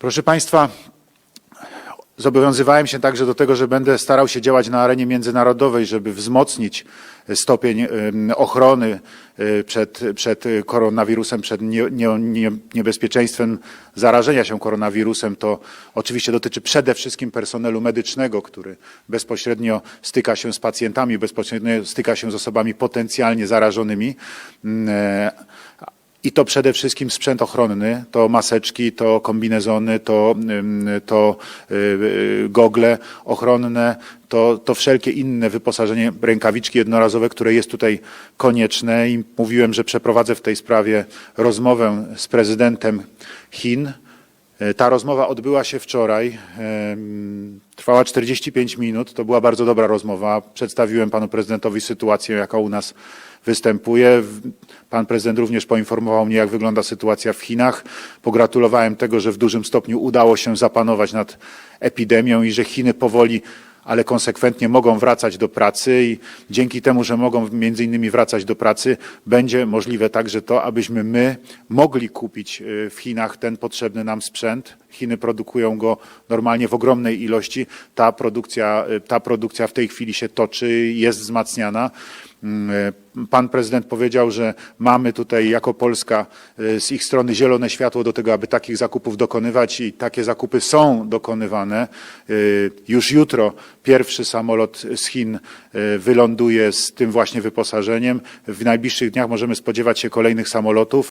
Proszę Państwa, zobowiązywałem się także do tego, że będę starał się działać na arenie międzynarodowej, żeby wzmocnić stopień ochrony e, przed, przed koronawirusem, przed nie, nie, nie, niebezpieczeństwem zarażenia się koronawirusem. To oczywiście dotyczy przede wszystkim personelu medycznego, który bezpośrednio styka się z pacjentami, bezpośrednio styka się z osobami potencjalnie zarażonymi. E, i to przede wszystkim sprzęt ochronny, to maseczki, to kombinezony, to, to y, y, gogle ochronne, to, to wszelkie inne wyposażenie, rękawiczki jednorazowe, które jest tutaj konieczne. I mówiłem, że przeprowadzę w tej sprawie rozmowę z prezydentem Chin. E, Ta rozmowa odbyła się wczoraj. em, Trwała 45 minut. To była bardzo dobra rozmowa. Przedstawiłem panu prezydentowi sytuację, jaka u nas występuje. Pan prezydent również poinformował mnie, jak wygląda sytuacja w Chinach. Pogratulowałem tego, że w dużym stopniu udało się zapanować nad epidemią i że Chiny powoli ale konsekwentnie mogą wracać do pracy i dzięki temu, że mogą między innymi wracać do pracy, będzie możliwe także to, abyśmy my mogli kupić y, w Chinach ten potrzebny nam sprzęt. Chiny produkują go normalnie w ogromnej ilości. Ta produkcja, y, ta produkcja w tej chwili się toczy, jest wzmacniana. Mm, y, Pan prezydent powiedział, że mamy tutaj jako Polska y, z ich strony zielone światło do tego, aby takich zakupów dokonywać i takie zakupy są dokonywane. Y, Już jutro pierwszy samolot z Chin wyląduje z tym właśnie wyposażeniem. W najbliższych dniach możemy spodziewać się kolejnych samolotów.